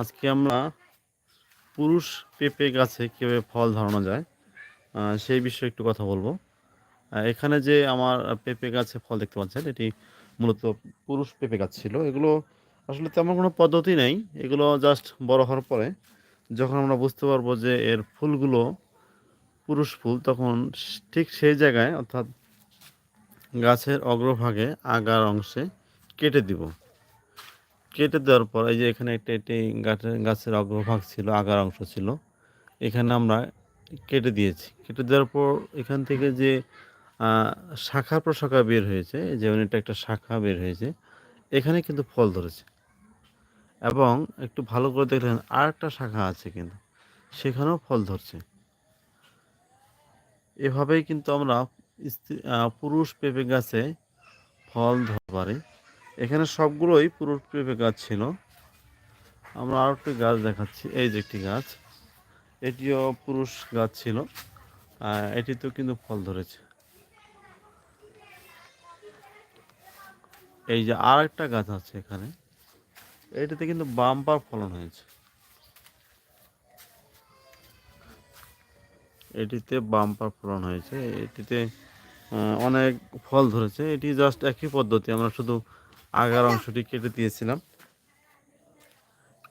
আজকে আমরা পুরুষ পেঁপে গাছে কীভাবে ফল ধরানো যায় সেই বিষয়ে একটু কথা বলব। এখানে যে আমার পেঁপে গাছে ফল দেখতে পাচ্ছেন, এটি মূলত পুরুষ পেঁপে গাছ ছিল। এগুলো আসলে তেমন কোনো পদ্ধতি নেই, এগুলো জাস্ট বড় হওয়ার পরে যখন আমরা বুঝতে পারব যে এর ফুলগুলো পুরুষ ফুল, তখন ঠিক সেই জায়গায় অর্থাৎ গাছের অগ্রভাগে আগার অংশে কেটে দিব। কেটে দেওয়ার পর এই যে এখানে একটা, একটি গাছের গাছের অগ্রভাগ ছিল, আগার অংশ ছিল, এখানে আমরা কেটে দিয়েছি। কেটে দেওয়ার পর এখান থেকে যে শাখা প্রশাখা বের হয়েছে যেমন এটা একটা শাখা বের হয়েছে, এখানে কিন্তু ফল ধরেছে। এবং একটু ভালো করে দেখলেন আর একটা শাখা আছে কিন্তু, সেখানেও ফল ধরছে। এভাবেই কিন্তু আমরা পুরুষ পেঁপে গাছে ফল ধরতে পারি। এখানে সবগুলোই পুরুষ পেঁপে গাছ ছিল। আমরা আরও একটি গাছ দেখাচ্ছি। এই যে একটি গাছ, এটিও পুরুষ গাছ ছিল। আর এটিতেও কিন্তু ফল ধরেছে। এই যে আর একটা গাছ আছে এখানে, এটিতে কিন্তু বাম্পার ফলন হয়েছে। এটিতে বাম্পার ফলন হয়েছে। এটিতে অনেক ফল ধরেছে। এটি জাস্ট একই পদ্ধতি, আমরা শুধু আগার অংশটি কেটে দিয়েছিলাম।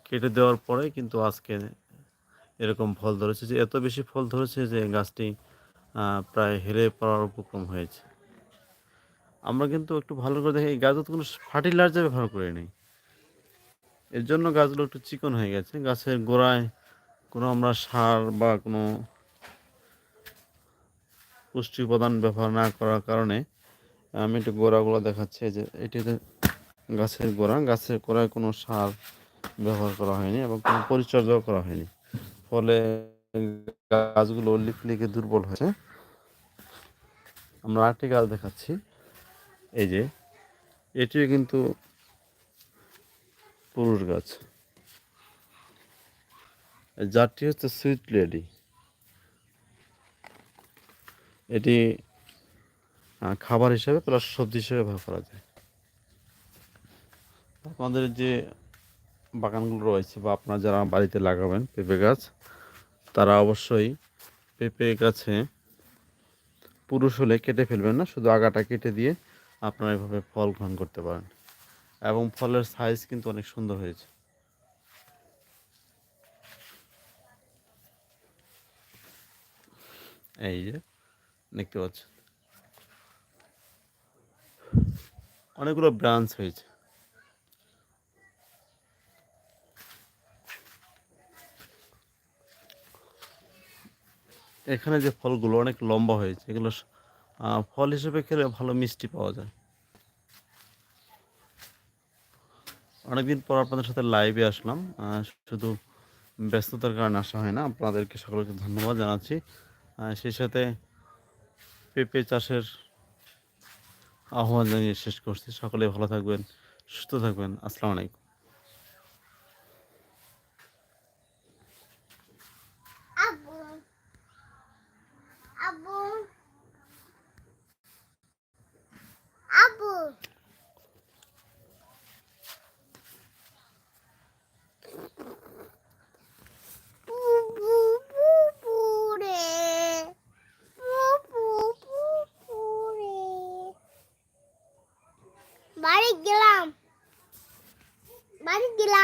কেটে দেওয়ার পরে কিন্তু আজকে এরকম ফল ধরেছে যে, এত বেশি ফল ধরেছে যে গাছটি প্রায় হেরে পড়ার উপক্রম হয়েছে। আমরা কিন্তু একটু ভালো করে দেখি, এই তো কোনো ফার্টিলাইজার ব্যবহার করে নেই। এর জন্য গাছগুলো একটু চিকন হয়ে গেছে। গাছের গোড়ায় কোনো আমরা সার বা কোনো পুষ্টি উপাদান ব্যবহার না করার কারণে আমি একটু গোড়াগুলো দেখাচ্ছি। যে, এটিতে গাছের গোড়া, গাছের গোড়ায় কোনো সার ব্যবহার করা হয়নি এবং কোনো পরিচর্যাও করা হয়নি। ফলে গাছগুলো লিকলিকে দুর্বল হয়েছে। আমরা আরেকটি গাছ দেখাচ্ছি। এই যে, এটিও কিন্তু পুরুষ গাছ। জাতটি হচ্ছে সুইট লেডি। এটি খাবার হিসাবে প্লাস সবজি হিসেবে ব্যবহার করা যায়। আমাদের যে বাগানগুলো রয়েছে বা আপনারা যারা বাড়িতে লাগাবেন পেঁপে গাছ, তারা অবশ্যই পেঁপে গাছে পুরুষ হলে কেটে ফেলবেন না, শুধু আগাটা কেটে দিয়ে আপনারা এভাবে ফল গ্রহণ করতে পারেন। এবং ফলের সাইজ কিন্তু অনেক সুন্দর হয়েছে। এই যে, দেখতে পাচ্ছেন? অনেকগুলো ব্রাঞ্চ হয়েছে। এখানে যে ফলগুলো অনেক লম্বা হয়েছে, এগুলো ফল হিসেবে খেলে ভালো মিষ্টি পাওয়া যায়। অনেকদিন পর আপনাদের সাথে লাইভে আসলাম। শুধু ব্যস্ততার কারণে আসা হয় না, আপনাদেরকে সকলকে ধন্যবাদ জানাচ্ছি। সেই সাথে পেঁপে চাষের আহ্বান জানিয়ে শেষ করছি। সকলে ভালো থাকবেন, সুস্থ থাকবেন। আসসালামু আলাইকুম। বাড়ি গেলাম। বাড়ি গেলাম।